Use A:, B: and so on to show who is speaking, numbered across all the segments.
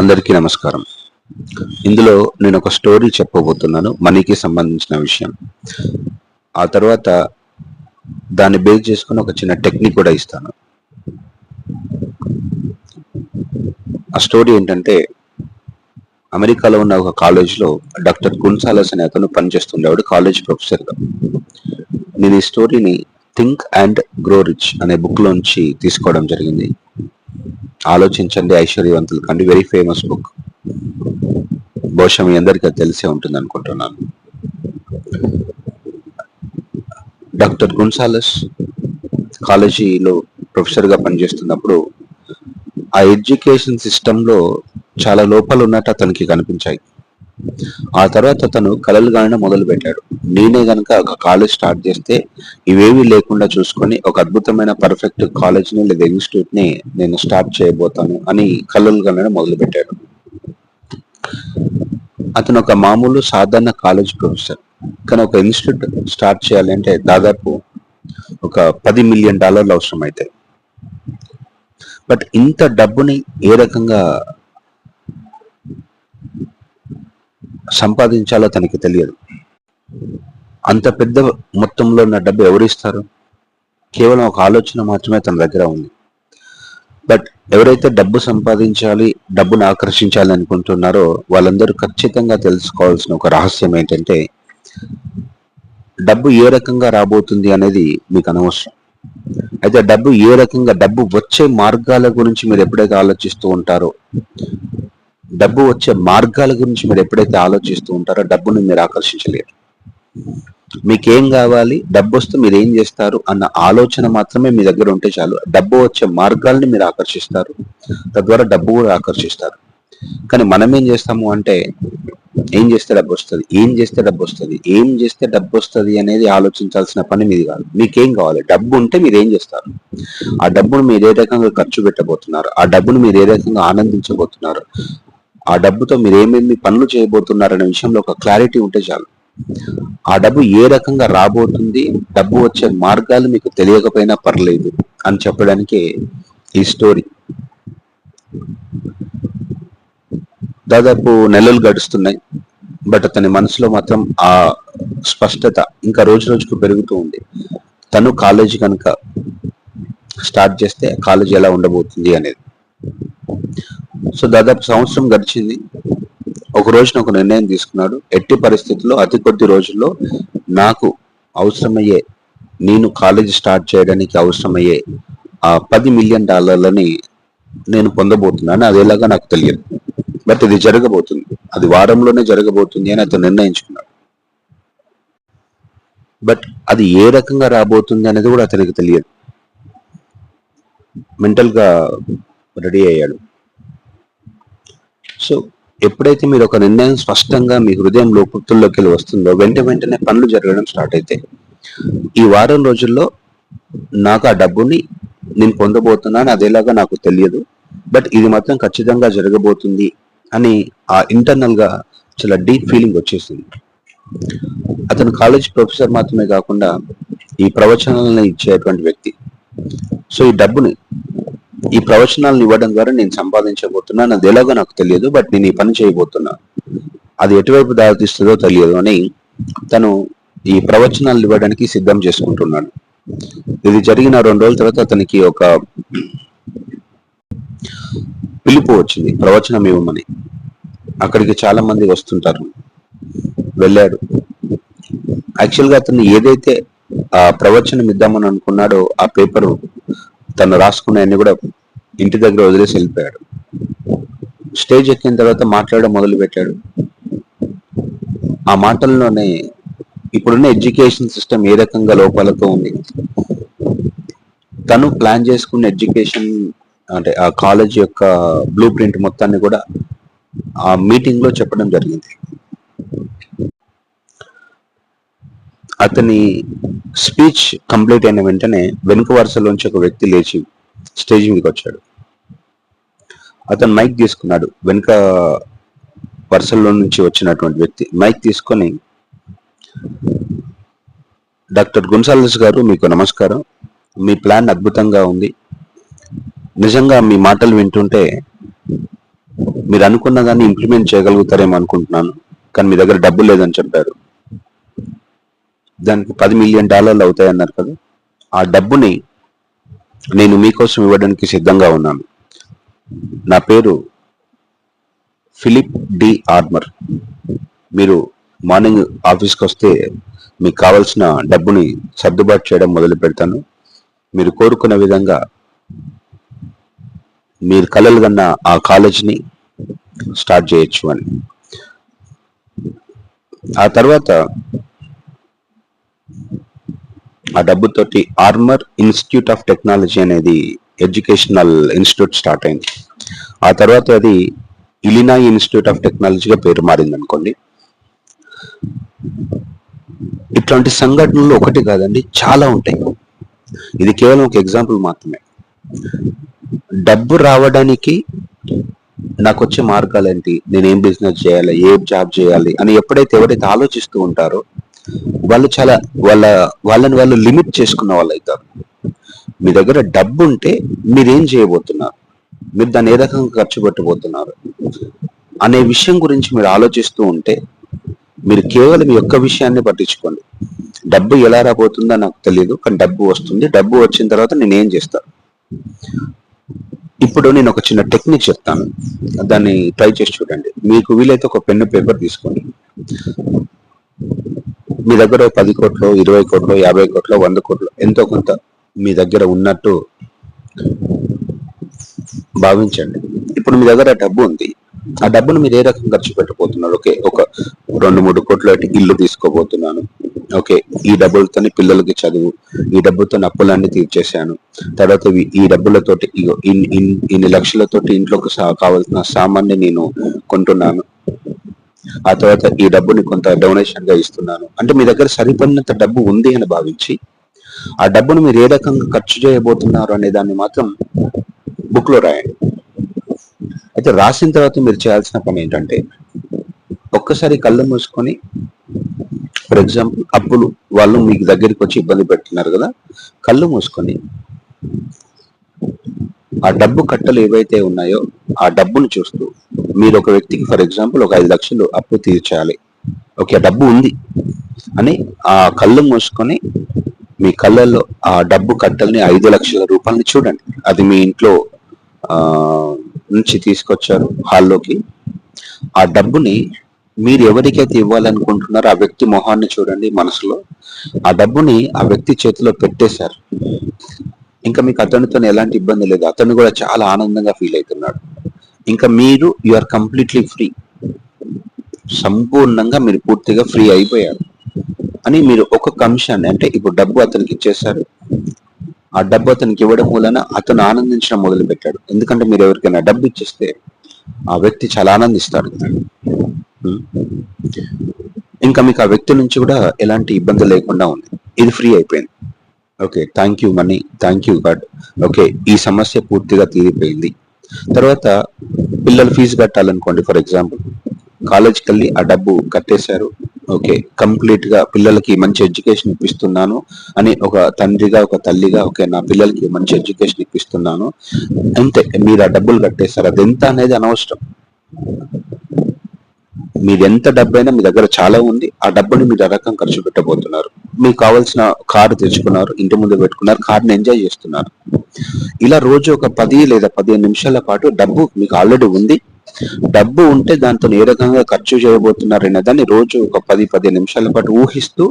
A: అందరికీ నమస్కారం. ఇందులో నేను ఒక స్టోరీ చెప్పబోతున్నాను మనీకి సంబంధించిన విషయం. ఆ తర్వాత దాన్ని బేస్ చేసుకుని ఒక చిన్న టెక్నిక్ కూడా ఇస్తాను. ఆ స్టోరీ ఏంటంటే అమెరికాలో ఉన్న ఒక కాలేజ్లో డాక్టర్ గున్సాలస్ అనే అతను పనిచేస్తుండేవాడు కాలేజ్ ప్రొఫెసర్గా. నేను ఈ స్టోరీని థింక్ అండ్ గ్రో రిచ్ అనే బుక్ లోంచి తీసుకోవడం జరిగింది. ఆలోచించండి ఐశ్వర్యవంతులు కండి. వెరీ ఫేమస్ బుక్ బహుశా మీ అందరికీ అది తెలిసే ఉంటుంది అనుకుంటున్నాను. డాక్టర్ గున్సాలస్ కాలేజీలో ప్రొఫెసర్గా పనిచేస్తున్నప్పుడు ఆ ఎడ్యుకేషన్ సిస్టంలో చాలా లోపాలు ఉన్నట్టు అతనికి కనిపించాయి. ఆ తర్వాత అతను కళలు గానడం మొదలు పెట్టాడు నేనే గనక ఒక కాలేజ్ స్టార్ట్ చేస్తే ఇవేవి లేకుండా చూసుకొని ఒక అద్భుతమైన పర్ఫెక్ట్ కాలేజ్ని లేదా ఇన్స్టిట్యూట్ని నేను స్టార్ట్ చేయబోతాను అని కలలు కనడం మొదలు పెట్టాడు అతను ఒక మామూలు సాధారణ కాలేజ్ ప్రొఫెసర్ కానీ ఒక ఇన్స్టిట్యూట్ స్టార్ట్ చేయాలి అంటే దాదాపు ఒక పది మిలియన్ డాలర్లు అవసరం అవుతాయి బట్ ఇంత డబ్బుని ఏ రకంగా సంపాదించాలో తనకి తెలియదు. అంత పెద్ద మొత్తంలో ఉన్న డబ్బు ఎవరు ఇస్తారు కేవలం ఒక ఆలోచన మాత్రమే తన దగ్గర ఉంది. బట్ ఎవరైతే డబ్బు సంపాదించాలి డబ్బును ఆకర్షించాలి అనుకుంటున్నారో వాళ్ళందరూ ఖచ్చితంగా తెలుసుకోవాల్సిన ఒక రహస్యం ఏంటంటే డబ్బు ఏ రకంగా రాబోతుంది అనేది మీకు అనవసరం. అయితే డబ్బు ఏ రకంగా డబ్బు వచ్చే మార్గాల గురించి మీరు ఎప్పుడైతే ఆలోచిస్తూ ఉంటారో డబ్బు వచ్చే మార్గాల గురించి మీరు ఎప్పుడైతే ఆలోచిస్తూ ఉంటారో డబ్బును మీరు ఆకర్షించలేరు. మీకేం కావాలి? డబ్బు వస్తే మీరు ఏం చేస్తారు? అన్న ఆలోచన మాత్రమే మీ దగ్గర ఉంటే చాలు. డబ్బు వచ్చే మార్గాల్ని మీరు ఆకర్షిస్తారు. తద్వారా డబ్బు కూడా ఆకర్షిస్తారు. కానీ మనం ఏం చేస్తాము అంటే ఏం చేస్తే డబ్బు వస్తుంది? ఏం చేస్తే డబ్బు వస్తుంది? ఏం చేస్తే డబ్బు వస్తుంది అనేది ఆలోచించాల్సిన పని మీది కాదు. మీకేం కావాలి? డబ్బు ఉంటే మీరు ఏం చేస్తారు? ఆ డబ్బును మీరు ఏ రకంగా ఖర్చు పెట్టబోతున్నారు? ఆ డబ్బును మీరు ఏ రకంగా ఆనందించబోతున్నారు? ఆ డబ్బుతో మీరు ఏమేమి పనులు చేయబోతున్నారు అనే విషయంలో ఒక క్లారిటీ ఉంటే చాలు. ఆ డబ్బు ఏ రకంగా రాబోతుంది డబ్బు వచ్చే మార్గాలు మీకు తెలియకపోయినా పర్లేదు అని చెప్పడానికి ఈ స్టోరీ దాదాపు నెలలు గడుస్తున్నాయి బట్ అతని మనసులో మాత్రం ఆ స్పష్టత ఇంకా రోజు రోజుకు పెరుగుతూ ఉంది. తను కాలేజీ కనుక స్టార్ట్ చేస్తే కాలేజీ ఎలా ఉండబోతుంది అనేది. సో దాదాపు సంవత్సరం గడిచింది. ఒక రోజున ఒక నిర్ణయం తీసుకున్నాడు. ఎట్టి పరిస్థితుల్లో అతి కొద్ది రోజుల్లో నాకు అవసరమయ్యే నేను కాలేజీ స్టార్ట్ చేయడానికి అవసరమయ్యే ఆ పది మిలియన్ డాలర్లని నేను పొందబోతున్నాను. అది ఎలాగా నాకు తెలియదు. బట్ ఇది జరగబోతుంది. అది వారంలోనే జరగబోతుంది అని అతను నిర్ణయించుకున్నాడు. బట్ అది ఏ రకంగా రాబోతుంది అనేది కూడా అతనికి తెలియదు. మెంటల్గా రెడీ అయ్యాడు. సో ఎప్పుడైతే మీరు ఒక నిర్ణయం స్పష్టంగా మీ హృదయం లోపుతుల్లోకి వెళ్ళి వస్తుందో వెంట వెంటనే పనులు జరగడం స్టార్ట్ అయితే ఈ వారం రోజుల్లో నాకు ఆ డబ్బుని నేను పొందబోతున్నాను అదేలాగా నాకు తెలియదు. బట్ ఇది మాత్రం ఖచ్చితంగా జరగబోతుంది అని ఆ ఇంటర్నల్గా చాలా డీప్ ఫీలింగ్ వచ్చేసింది. అతను కాలేజ్ ప్రొఫెసర్ మాత్రమే కాకుండా ఈ ప్రవచనాలను ఇచ్చేటువంటి వ్యక్తి. సో ఈ డబ్బుని ఈ ప్రవచనాలను ఇవ్వడం ద్వారా నేను సంపాదించబోతున్నాను అది ఎలాగో నాకు తెలియదు బట్ నేను ఈ పని చేయబోతున్నా. అది ఎటువైపు దారితీస్తుందో తెలియదు అని తను ఈ ప్రవచనాలు ఇవ్వడానికి సిద్ధం చేసుకుంటున్నాడు. ఇది జరిగిన రెండు రోజుల తర్వాత అతనికి ఒక పిలుపు వచ్చింది ప్రవచనం ఇవ్వమని. అక్కడికి చాలా మంది వస్తుంటారు వెళ్ళాడు యాక్చువల్గా అతను ఏదైతే ఆ ప్రవచనం ఇద్దామని అనుకున్నాడో ఆ పేపరు తను రాసుకున్నాయన్ని కూడా ఇంటి దగ్గర వదిలేసి వెళ్ళిపోయాడు. స్టేజ్ ఎక్కిన తర్వాత మాట్లాడడం మొదలు పెట్టాడు ఆ మాటల్లోనే ఇప్పుడున్న ఎడ్యుకేషన్ సిస్టమ్ ఏ రకంగా లోపాలతో ఉంది? తను ప్లాన్ చేసుకున్న ఎడ్యుకేషన్ అంటే ఆ కాలేజ్ యొక్క బ్లూ ప్రింట్ మొత్తాన్ని కూడా ఆ మీటింగ్లో చెప్పడం జరిగింది. అతని స్పీచ్ కంప్లీట్ అయిన వెంటనే వెనుక వరుసలోంచి ఒక వ్యక్తి లేచి స్టేజ్ మీదకి వచ్చాడు. అతను మైక్ తీసుకున్నాడు. వెనుక వరుసల్లో నుంచి వచ్చినటువంటి వ్యక్తి మైక్ తీసుకొని డాక్టర్ గున్సాల్స్ గారు మీకు నమస్కారం. మీ ప్లాన్ అద్భుతంగా ఉంది. నిజంగా మీ మాటలు వింటుంటే మీరు అనుకున్న దాన్ని ఇంప్లిమెంట్ చేయగలుగుతారేమో అనుకుంటున్నాను. కానీ మీ దగ్గర డబ్బు లేదని చెప్పారు. దానికి పది మిలియన్ డాలర్లు అవుతాయన్నారు కదా. ఆ డబ్బుని నేను మీకోసం ఇవ్వడానికి సిద్ధంగా ఉన్నాను. నా పేరు ఫిలిప్ డి ఆర్మర్. మీరు మార్నింగ్ ఆఫీస్కి వస్తే మీకు కావాల్సిన డబ్బుని సర్దుబాటు చేయడం మొదలు పెడతాను. మీరు కోరుకున్న విధంగా మీరు కలలు కన్న ఆ కాలేజ్ని స్టార్ట్ చేయొచ్చు అని. ఆ తర్వాత ఆ డబ్బుతోటి ఆర్మర్ ఇన్స్టిట్యూట్ ఆఫ్ టెక్నాలజీ అనేది ఎడ్యుకేషనల్ ఇన్స్టిట్యూట్ స్టార్ట్ అయింది. ఆ తర్వాత అది ఇలినాయ్ ఇన్స్టిట్యూట్ ఆఫ్ టెక్నాలజీగా పేరు మారింది అనుకోండి ఇట్లాంటి సంఘటనలు ఒకటి కాదండి చాలా ఉంటాయి. ఇది కేవలం ఒక ఎగ్జాంపుల్ మాత్రమే. డబ్బు రావడానికి నాకు వచ్చే మార్గాలు ఏంటి నేను ఏం బిజినెస్ చేయాలి? ఏ జాబ్ చేయాలి? అని ఎప్పుడైతే ఎవరైతే ఆలోచిస్తూ ఉంటారో వాళ్ళు చాలా వాళ్ళ వాళ్ళని వాళ్ళు లిమిట్ చేసుకున్న వాళ్ళు అవుతారు మీ దగ్గర డబ్బు ఉంటే మీరేం చేయబోతున్నారు? మీరు దాన్ని ఏ రకంగా ఖర్చు పెట్టబోతున్నారు? అనే విషయం గురించి మీరు ఆలోచిస్తూ ఉంటే మీరు కేవలం యొక్క విషయాన్ని పట్టించుకోండి. డబ్బు ఎలా రాబోతుందో నాకు తెలియదు కానీ డబ్బు వస్తుంది. డబ్బు వచ్చిన తర్వాత నేను ఏం చేస్తాను ఇప్పుడు నేను ఒక చిన్న టెక్నిక్ చెప్తాను. దాన్ని ట్రై చేసి చూడండి. మీకు వీలైతే ఒక పెన్ను పేపర్ తీసుకోండి. మీ దగ్గర పది కోట్లు ఇరవై కోట్లు యాభై కోట్లు వంద కోట్లు ఎంతో కొంత మీ దగ్గర ఉన్నట్టు భావించండి. ఇప్పుడు మీ దగ్గర డబ్బు ఉంది. ఆ డబ్బును మీరు ఏ రకం ఖర్చు పెట్టబోతున్నారు? ఓకే ఒక రెండు మూడు కోట్ల ఇల్లు తీసుకోబోతున్నాను. ఓకే ఈ డబ్బులతోని పిల్లలకి చదువు ఈ డబ్బుతో అప్పులన్నీ తీర్చేశాను. తర్వాత ఈ డబ్బులతోటి ఇగో ఇన్ని ఇన్ని- ఇన్ని లక్షలతోటి ఇంట్లోకి సా- కావాల్సిన సామాన్ని నేను కొంటున్నాను. ఆ తర్వాత ఈ డబ్బుని కొంత డొనేషన్గా ఇస్తున్నాను. అంటే మీ దగ్గర సరిపడినంత డబ్బు ఉంది అని భావించి ఆ డబ్బును మీరు ఏ రకంగా ఖర్చు చేయబోతున్నారు అనే దాన్ని మాత్రం బుక్లో రాయండి. అయితే రాసిన తర్వాత మీరు చేయాల్సిన పని ఏంటంటే ఒక్కసారి కళ్ళు మూసుకొని ఫర్ ఎగ్జాంపుల్ అప్పులు వాళ్ళు మీకు దగ్గరికి వచ్చి ఇబ్బంది పెడుతున్నారు కదా కళ్ళు మూసుకొని ఆ డబ్బు కట్టలు ఏవైతే ఉన్నాయో ఆ డబ్బును చూస్తూ మీరు ఒక వ్యక్తికి ఫర్ ఎగ్జాంపుల్ ఒక ఐదు లక్షలు అప్పు తీర్చాలి. ఓకే ఆ డబ్బు ఉంది అని ఆ కళ్ళు మూసుకొని మీ కళ్ళల్లో ఆ డబ్బు కట్టల్ని ఐదు లక్షల రూపాయలని చూడండి. అది మీ ఇంట్లో నుంచి తీసుకొచ్చారు హాల్లోకి. ఆ డబ్బుని మీరు ఎవరికైతే ఇవ్వాలనుకుంటున్నారో ఆ వ్యక్తి మొహాన్ని చూడండి మనసులో. ఆ డబ్బుని ఆ వ్యక్తి చేతిలో పెట్టేశారు. ఇంకా మీకు అతనితో ఎలాంటి ఇబ్బంది లేదు. అతను కూడా చాలా ఆనందంగా ఫీల్ అవుతున్నాడు. ఇంకా మీరు యు ఆర్ కంప్లీట్లీ ఫ్రీ సంపూర్ణంగా మీరు పూర్తిగా ఫ్రీ అయిపోయారు. అని మీరు ఒక కమిషన్ అంటే ఇప్పుడు డబ్బు అతనికి ఇచ్చేశారు. ఆ డబ్బు అతనికి ఇవ్వడం వలన అతను ఆనందించడం మొదలుపెట్టాడు. ఎందుకంటే మీరు ఎవరికైనా డబ్బు ఇచ్చేస్తే ఆ వ్యక్తి చాలా ఆనందిస్తాడు. ఇంకా మీకు ఆ వ్యక్తి నుంచి కూడా ఎలాంటి ఇబ్బంది లేకుండా ఉంది. ఇది ఫ్రీ అయిపోయింది. Okay thank you money thank you god okay ఈ సమస్య పూర్తిగా తీరిపోయింది. తర్వాత పిల్లలు ఫీజు కట్టాలనుకోండి ఫర్ ఎగ్జాంపుల్ కాలేజ్కి వెళ్ళి ఆ డబ్బు కట్టేశారు. ఓకే కంప్లీట్గా పిల్లలకి మంచి ఎడ్యుకేషన్ ఇప్పిస్తున్నాను అని ఒక తండ్రిగా ఒక తల్లిగా ఓకే నా పిల్లలకి మంచి ఎడ్యుకేషన్ ఇప్పిస్తున్నాను. అంతే మీరు ఆ డబ్బులు కట్టేశారు. అది ఎంత అనేది అనవసరం. మీరు ఎంత డబ్బైనా మీ దగ్గర చాలా ఉంది. ఆ డబ్బుని మీరు ఆ రకం ఖర్చు పెట్టబోతున్నారు. మీకు కావాల్సిన కారు తెచ్చుకున్నారు ఇంటి ముందు పెట్టుకున్నారు కార్ని ఎంజాయ్ చేస్తున్నారు. ఇలా రోజు ఒక పది లేదా పదిహేను నిమిషాల పాటు డబ్బు మీకు ఆల్రెడీ ఉంది. డబ్బు ఉంటే దాంతో ఏ రకంగా ఖర్చు చేయబోతున్నారు అనే దాన్ని రోజు ఒక పది పదిహేను నిమిషాల పాటు ఊహిస్తూ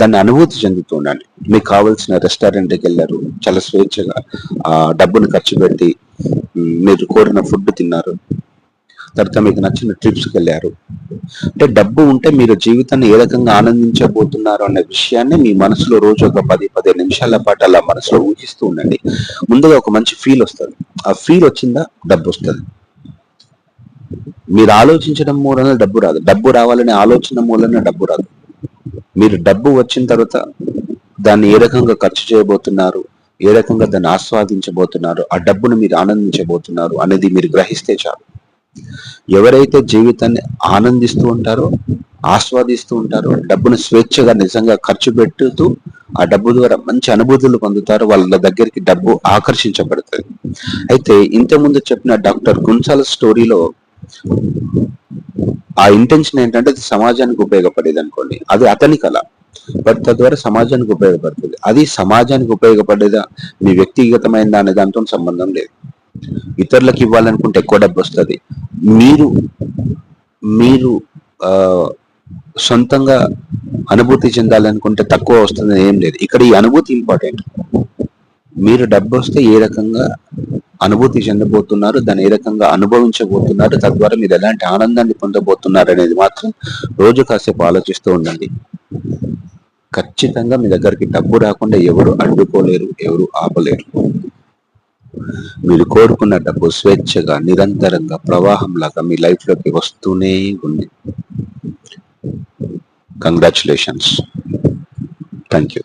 A: దాన్ని అనుభూతి చెందుతూ ఉండండి. మీకు కావలసిన రెస్టారెంట్కి వెళ్ళారు చాలా స్వేచ్ఛగా ఆ డబ్బును ఖర్చు పెట్టి మీరు కోరిన ఫుడ్ తిన్నారు. తర్వాత మీకు నచ్చిన ట్రిప్స్కి వెళ్ళారు. అంటే డబ్బు ఉంటే మీరు జీవితాన్ని ఏ రకంగా ఆనందించబోతున్నారు అనే విషయాన్ని మీ మనసులో రోజు ఒక పది పదిహేను నిమిషాల పాటు అలా మనసులో ఊహిస్తూ ఉండండి. ముందుగా ఒక మంచి ఫీల్ వస్తుంది. ఆ ఫీల్ వచ్చిందా? డబ్బు వస్తుంది. మీరు ఆలోచించడం మూలన డబ్బు రాదు. డబ్బు రావాలనే ఆలోచన మూలన డబ్బు రాదు. మీరు డబ్బు వచ్చిన తర్వాత దాన్ని ఏ రకంగా ఖర్చు చేయబోతున్నారు ఏ రకంగా దాన్ని ఆస్వాదించబోతున్నారు ఆ డబ్బును మీరు ఆనందించబోతున్నారు అనేది మీరు గ్రహిస్తే చాలు. ఎవరైతే జీవితాన్ని ఆనందిస్తూ ఉంటారో ఆస్వాదిస్తూ ఉంటారో డబ్బును స్వేచ్ఛగా నిజంగా ఖర్చు పెట్టుతూ ఆ డబ్బు ద్వారా మంచి అనుభూతులు పొందుతారు వాళ్ళ దగ్గరికి డబ్బు ఆకర్షించబడుతుంది. అయితే ఇంతకుముందు చెప్పిన డాక్టర్ గున్సాల స్టోరీలో ఆ ఇంటెన్షన్ ఏంటంటే అది సమాజానికి ఉపయోగపడేది అనుకోండి. అది అతని కళ. బట్ తద్వారా సమాజానికి ఉపయోగపడుతుంది. అది సమాజానికి ఉపయోగపడేదా? మీ వ్యక్తిగతమైన దాని దాంతో సంబంధం లేదు. ఇతరులకు ఇవ్వాలనుకుంటే ఎక్కువ డబ్బు వస్తుంది. మీరు మీరు సొంతంగా అనుభూతి చెందాలనుకుంటే తక్కువ వస్తుంది ఏం లేదు. ఇక్కడ ఈ అనుభూతి ఇంపార్టెంట్ మీరు డబ్బు వస్తే ఏ రకంగా అనుభూతి చెందబోతున్నారు దాన్ని ఏ రకంగా అనుభవించబోతున్నారు తద్వారా మీరు ఎలాంటి ఆనందాన్ని పొందబోతున్నారు అనేది మాత్రం రోజు కాసేపు ఆలోచిస్తూ ఉండండి. ఖచ్చితంగా మీ దగ్గరికి డబ్బు రాకుండా ఎవరు అడ్డుకోలేరు ఎవరు ఆపలేరు. మీరు కోరుకున్న డబ్బు స్వేచ్ఛగా నిరంతరంగా ప్రవాహం లాగా మీ లైఫ్లోకి వస్తూనే ఉంది. Congratulations thank you